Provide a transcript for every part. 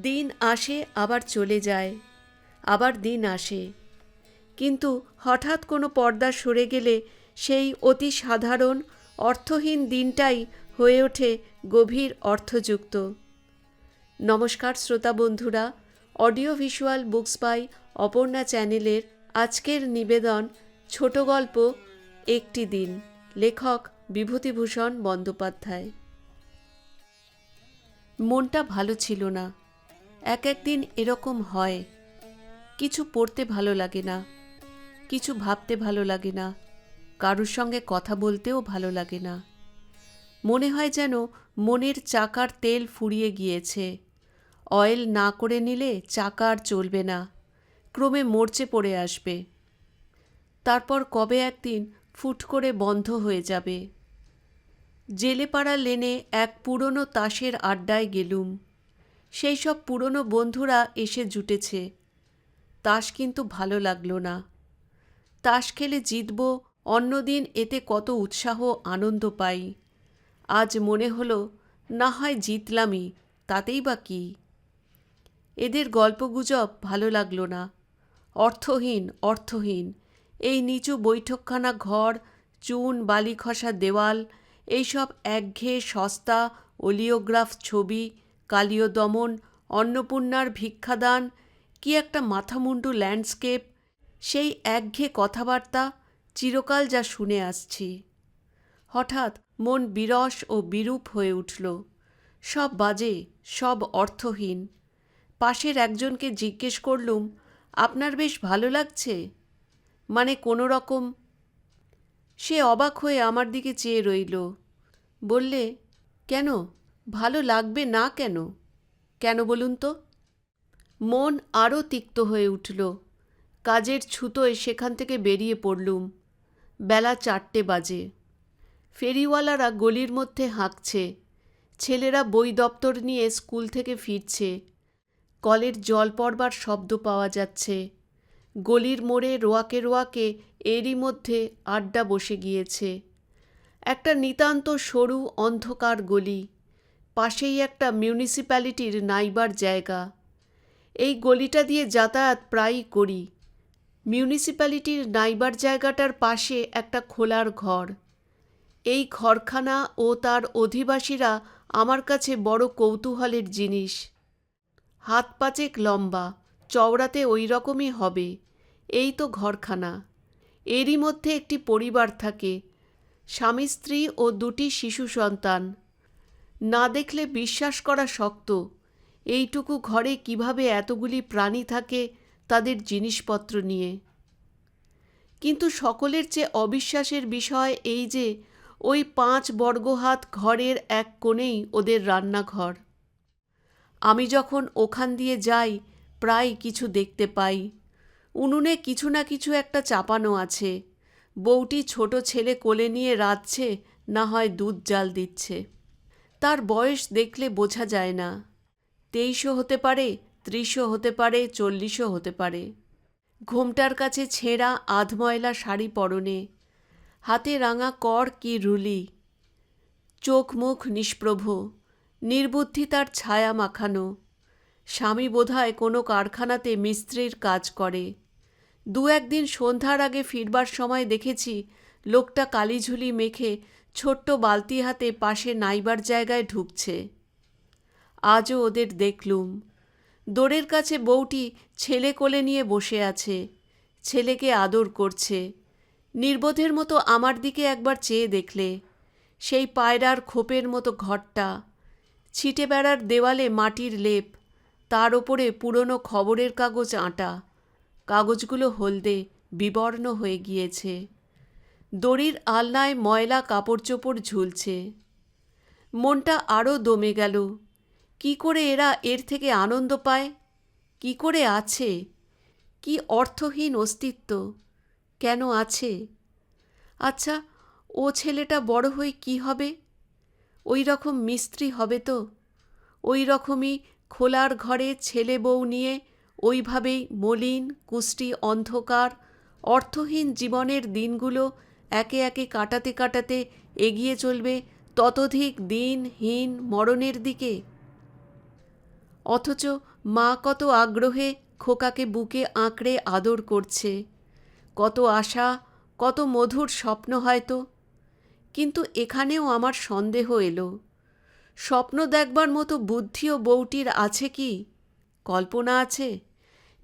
দিন আসে, আবার চলে যায়, আবার দিন আসে। কিন্তু হঠাৎ কোনো পর্দা সরে গেলে সেই অতি সাধারণ, অর্থহীন দিনটাই হয়ে ওঠে গভীর অর্থযুক্ত। নমস্কার শ্রোতা বন্ধুরা, audio visual books by Aparna চ্যানেলের আজকের নিবেদন ছোট গল্প, একটি দিন, লেখক বিভূতিভূষণ বন্দ্যোপাধ্যায়। মনটা ভালো ছিল না। এক একদিন এরকম হয়। কিছু পড়তে ভালো লাগে না, কিছু ভাবতে ভালো লাগে না, কারুর সঙ্গে কথা বলতেও ভালো লাগে না। মনে হয় যেন মনের চাকার তেল ফুরিয়ে গিয়েছে। অয়েল না করে নিলে চাকা আর চলবে না, ক্রমে মরচে পড়ে আসবে। তারপর কবে একদিন ফুট করে বন্ধ হয়ে যাবে। জেলেপাড়া লেনে এক পুরনো তাসের আড্ডায় গেলুম। সেই সব পুরনো বন্ধুরা এসে জুটেছে। তাস কিন্তু ভালো লাগল না। তাস খেলে জিতব, অন্যদিন এতে কত উৎসাহ, আনন্দ পাই। আজ মনে হলো, না হয় জিতলামই, তাতেই বা কী? এদের গল্পগুজব ভালো লাগল না। অর্থহীন অর্থহীন। এই নিচু বৈঠকখানা ঘর, চুন বালি খসা দেওয়াল, এইসব একঘেয়ে সস্তা, ওলিওগ্রাফ ছবি কালীয় দমন, অন্নপূর্ণার ভিক্ষাদান, কি একটা মাথামুন্ডু ল্যান্ডস্কেপ, সেই একঘেয়ে কথাবার্তা চিরকাল যা শুনে আসছি। হঠাৎ মন বিরস ও বিরূপ হয়ে উঠল। সব বাজে, সব অর্থহীন। পাশের একজনকে জিজ্ঞেস করলুম, আপনার বেশ ভালো লাগছে? মানে কোনো রকম। সে অবাক হয়ে আমার দিকে চেয়ে রইল। বললে, কেন? ভালো লাগবে না কেন? কেন বলুন তো? মন আরও তিক্ত হয়ে উঠল। কাজের ছুতোয় সেখান থেকে বেরিয়ে পড়লুম। বেলা চারটে বাজে। ফেরিওয়ালারা গলির মধ্যে হাঁকছে। ছেলেরা বই দপ্তর নিয়ে স্কুল থেকে ফিরছে। কলের জল পড়বার শব্দ পাওয়া যাচ্ছে। গলির মোড়ে রোয়াকে রোয়াকে এরই মধ্যে আড্ডা বসে গিয়েছে। একটা নিতান্ত সরু অন্ধকার গলি। পাশেই একটা মিউনিসিপ্যালিটির নাইবার জায়গা। এই গলিটা দিয়ে যাতায়াত প্রায়ই করি। মিউনিসিপ্যালিটির নাইবার জায়গাটার পাশে একটা খোলার ঘর। এই ঘরখানা ও তার অধিবাসীরা আমার কাছে বড় কৌতূহলের জিনিস। হাত পাচেক লম্বা, চওড়াতে ওই রকমই হবে। এই তো ঘরখানা। এরই মধ্যে একটি পরিবার থাকে। স্বামী স্ত্রী ও দুটি শিশু সন্তান। না দেখলে বিশ্বাস করা শক্ত। এইটুকু ঘরে কীভাবে এতগুলি প্রাণী থাকে তাদের জিনিসপত্র নিয়ে। কিন্তু সকলের চেয়ে অবিশ্বাসের বিষয় এই যে, ওই পাঁচ বর্গহাত ঘরের এক কোণেই ওদের রান্নাঘর। আমি যখন ওখান দিয়ে যাই, প্রায় কিছু দেখতে পাই। উনুনে কিছু না কিছু একটা চাপানো আছে। বউটি ছোট ছেলে কোলে নিয়ে রাঁধছে, না হয় দুধ জাল দিচ্ছে। তার বয়স দেখলে বোঝা যায় না। তেইশও হতে পারে, ত্রিশও হতে পারে, চল্লিশও হতে পারে। ঘোমটার কাছে ছেঁড়া আধময়লা শাড়ি পরনে। হাতে রাঙা কর কি রুলি। চোখ মুখ নিষ্প্রভ। নির্বুদ্ধি তার ছায়া মাখানো। স্বামী বোধহয় কোনো কারখানাতে মিস্ত্রির কাজ করে। দু একদিন সন্ধ্যার আগে ফিরবার সময় দেখেছি লোকটা কালিঝুলি মেখে ছোট্ট বালতি হাতে পাশে নাইবার জায়গায় ঢুকছে। আজও ওদের দেখলুম। দোরের কাছে বউটি ছেলে কোলে নিয়ে বসে আছে। ছেলেকে আদর করছে। নির্বোধের মতো আমার দিকে একবার চেয়ে দেখলে। সেই পায়রার খোপের মতো ঘরটা। ছিটে বেড়ার দেওয়ালে মাটির লেপ। তার ওপরে পুরনো খবরের কাগজ আঁটা। কাগজগুলো হলদে বিবর্ণ হয়ে গিয়েছে। দড়ির আলনায় ময়লা কাপড় চোপড় ঝুলছে। মনটা আরও দমে গেল। কি করে এরা এর থেকে আনন্দ পায়? কি করে আছে? কি অর্থহীন অস্তিত্ব? কেন আছে? আচ্ছা ও ছেলেটা বড় হয়ে কি হবে? ওই রকম মিস্ত্রি হবে তো। ওই রকমই খোলার ঘরে ছেলে বউ নিয়ে ওইভাবেই মলিন, কুষ্টি, অন্ধকার, অর্থহীন জীবনের দিনগুলো একে একে কাটাতে কাটাতে এগিয়ে চলবে ততোধিক দিনহীন মরণের দিকে। অথচ মা কত আগ্রহে খোকাকে বুকে আঁকড়ে আদর করছে। কত আশা, কত মধুর স্বপ্ন হয়তো। কিন্তু এখানেও আমার সন্দেহ এলো। স্বপ্ন দেখবার মতো বুদ্ধিও বউটির আছে কি? কল্পনা আছে?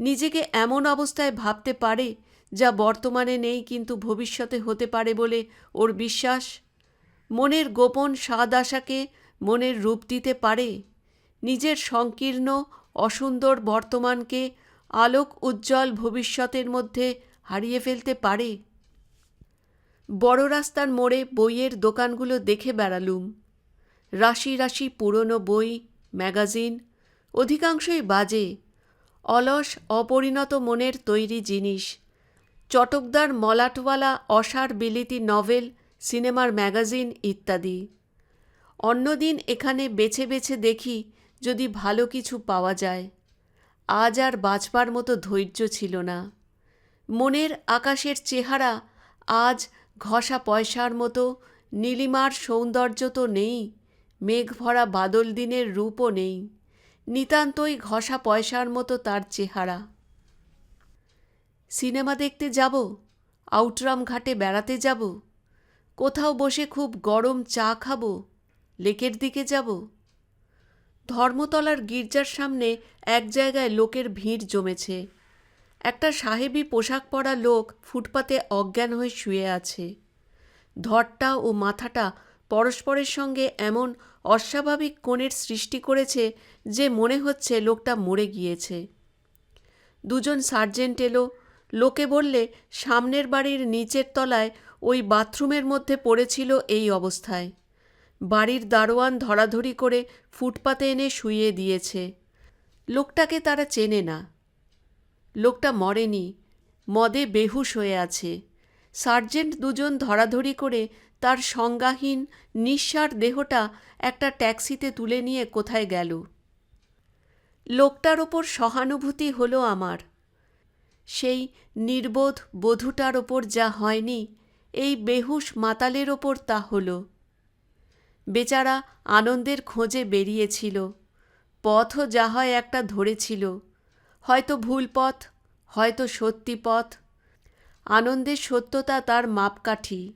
নিজেকে এমন অবস্থায় ভাবতে পারে যা বর্তমানে নেই কিন্তু ভবিষ্যতে হতে পারে বলে ওর বিশ্বাস? মনের গোপন স্বাদ আশাকে মনের রূপ দিতে পারে? নিজের সংকীর্ণ, অসুন্দর বর্তমানকে আলোক উজ্জ্বল ভবিষ্যতের মধ্যে হারিয়ে ফেলতে পারে? বড় রাস্তার মোড়ে বইয়ের দোকানগুলো দেখে বেড়ালুম। রাশি রাশি পুরনো বই, ম্যাগাজিন, অধিকাংশই বাজে, অলস, অপরিণত মনের তৈরি জিনিস। চটকদার মলাটওয়ালা অসার বিলিতি নভেল, সিনেমার ম্যাগাজিন ইত্যাদি। অন্যদিন এখানে বেছে বেছে দেখি যদি ভালো কিছু পাওয়া যায়। আজ আর বাঁচবার মতো ধৈর্য ছিল না। মনের আকাশের চেহারা আজ ঘষা পয়সার মতো, নীলিমার সৌন্দর্য তো নেই মেঘ ভরা বাদল দিনের রূপও নেই, নিতান্তই ঘষা পয়সার মতো তার চেহারা। সিনেমা দেখতে যাব, আউটরাম ঘাটে বেড়াতে যাব, কোথাও বসে খুব গরম চা খাব, লেকের দিকে যাব। ধর্মতলার গির্জার সামনে এক জায়গায় লোকের ভিড় জমেছে। একটা সাহেবী পোশাক পরা লোক ফুটপাতে অজ্ঞান হয়ে শুয়ে আছে। ধরটা ও মাথাটা পরস্পরের সঙ্গে এমন অস্বাভাবিক কোণের সৃষ্টি করেছে যে মনে হচ্ছে লোকটা মরে গিয়েছে। দুজন সার্জেন্ট এলো লোকে বললে, সামনের বাড়ির নিচের তলায় ওই বাথরুমের মধ্যে পড়েছিল এই অবস্থায়। বাড়ির দারোয়ান ধরাধরি করে ফুটপাতে এনে শুইয়ে দিয়েছে। লোকটাকে তারা চেনে না। লোকটা মরেনি, মদে বেহুশ হয়ে আছে। সার্জেন্ট দুজন ধরাধরি করে তার সংজ্ঞাহীন, নিঃসার দেহটা একটা ট্যাক্সিতে তুলে নিয়ে কোথায় গেল? লোকটার ওপর সহানুভূতি হলো আমার। সেই নির্বোধ বধূটার ওপর যা হয়নি, এই বেহুশ মাতালের ওপর তা হল। বেচারা আনন্দের খোঁজে বেরিয়েছিল। পথও যা হয় একটা ধরেছিল। হয়তো ভুল পথ হয়তো সত্যি পথ আনন্দের সত্যতা তার মাপকাঠি।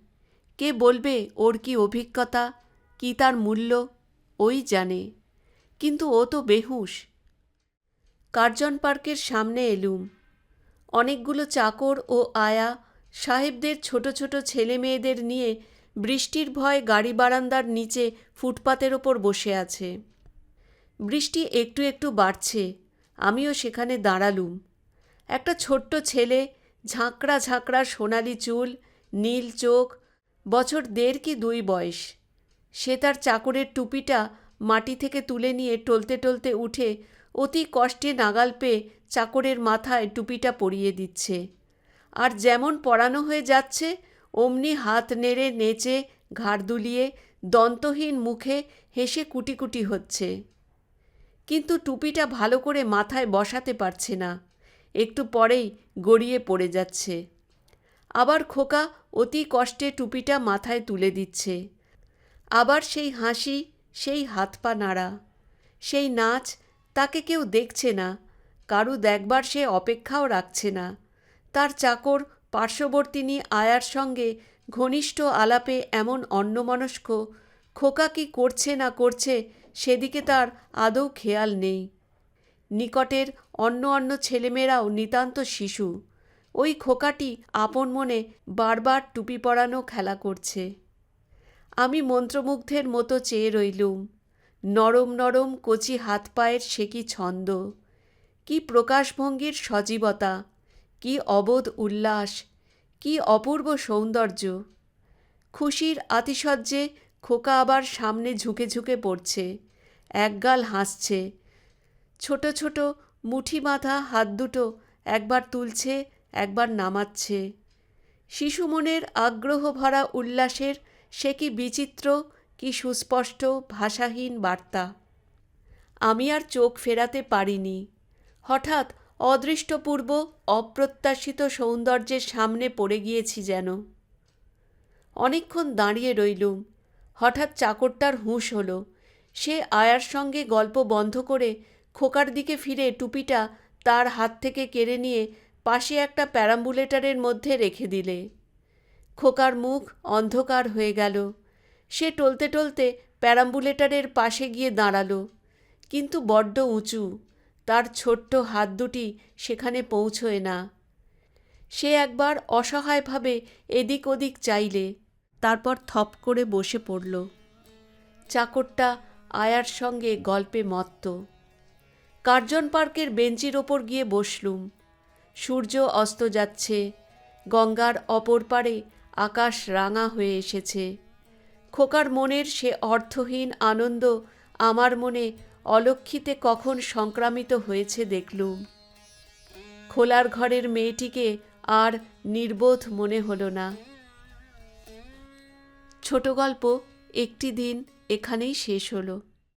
কে বলবে ওর কি অভিজ্ঞতা, কি তার মূল্য, ওই জানে। কিন্তু ও তো বেহুশ। কার্জন পার্কের সামনে এলুম। অনেকগুলো চাকর ও আয়া সাহেবদের ছোট ছোট ছেলে মেয়েদের নিয়ে বৃষ্টির ভয় গাড়ি বারান্দার নিচে ফুটপাতের ওপর বসে আছে। বৃষ্টি একটু একটু বাড়ছে, আমিও সেখানে দাঁড়ালুম। একটা ছোট্ট ছেলে, ঝাঁকড়া ঝাঁকড়া সোনালি চুল, নীল চোখ, বছর দেড় কি দুই বয়স। সে তার চাকরের টুপিটা মাটি থেকে তুলে নিয়ে টলতে টলতে উঠে অতি কষ্টে নাগাল পেয়ে চাকরের মাথায় টুপিটা পরিয়ে দিচ্ছে। আর যেমন পরানো হয়ে যাচ্ছে, অমনি হাত নেড়ে নেচে ঘাড় দুলিয়ে দন্তহীন মুখে হেসে কুটি কুটি হচ্ছে। কিন্তু টুপিটা ভালো করে মাথায় বসাতে পারছে না। একটু পরেই গড়িয়ে পড়ে যাচ্ছে। আবার খোকা অতি কষ্টে টুপিটা মাথায় তুলে দিচ্ছে। আবার সেই হাসি, সেই হাত পা নাড়া, সেই নাচ তাকে কেউ দেখছে না, কারু দেখবার সে অপেক্ষাও রাখছে না। তার চাকর পার্শ্ববর্তিনী আয়ার সঙ্গে ঘনিষ্ঠ আলাপে এমন অন্যমনস্ক, খোকা কি করছে না করছে সেদিকে তার আদৌ খেয়াল নেই। নিকটের অন্য অন্য ছেলেমেয়েরাও নিতান্ত শিশু। ওই খোকাটি আপন মনে বারবার টুপি পরানো খেলা করছে। আমি মন্ত্রমুগ্ধের মতো চেয়ে রইলুম। নরম নরম কচি হাত পায়ের সে কি ছন্দ? কি প্রকাশভঙ্গির সজীবতা? কি অবোধ উল্লাস? কি অপূর্ব সৌন্দর্য? খুশির আতিশয্যে খোকা আবার সামনে ঝুঁকে ঝুঁকে পড়ছে, একগাল হাসছে। ছোট ছোট মুঠি বাঁধা হাত দুটো একবার তুলছে, একবার নামাচ্ছে। শিশু মনের আগ্রহ ভরা উল্লাসের সে কি বিচিত্র কি সুস্পষ্ট ভাষাহীন বার্তা। আমি আর চোখ ফেরাতে পারিনি। হঠাৎ অদৃষ্টপূর্ব, অপ্রত্যাশিত সৌন্দর্যের সামনে পড়ে গিয়েছি যেন। অনেকক্ষণ দাঁড়িয়ে রইলুম। হঠাৎ চাকরটার হুঁশ হলো। সে আয়ার সঙ্গে গল্প বন্ধ করে খোকার দিকে ফিরে টুপিটা তার হাত থেকে কেড়ে নিয়ে পাশে একটা প্যারাম্বুলেটারের মধ্যে রেখে দিলে। খোকার মুখ অন্ধকার হয়ে গেল। সে টলতে টলতে প্যারাম্বুলেটারের পাশে গিয়ে দাঁড়াল। কিন্তু বড্ড উঁচু, তার ছোট্ট হাত দুটি সেখানে পৌঁছয় না। সে একবার অসহায়ভাবে এদিক ওদিক চাইলে, তারপর থপ করে বসে পড়ল। চাকরটা আয়ার সঙ্গে গল্পে মত্ত। কার্জন পার্কের বেঞ্চির ওপর গিয়ে বসলুম। সূর্য অস্ত যাচ্ছে, গঙ্গার অপর পারে আকাশ রাঙা হয়ে এসেছে। খোকার মনের সে অর্থহীন আনন্দ আমার মনে অলক্ষিতে কখন সংক্রামিত হয়েছে দেখলুম। খোলার ঘরের মেয়েটিকে আর নির্বোধ মনে হলো না। ছোট গল্প একটি দিন এখানেই শেষ হলো।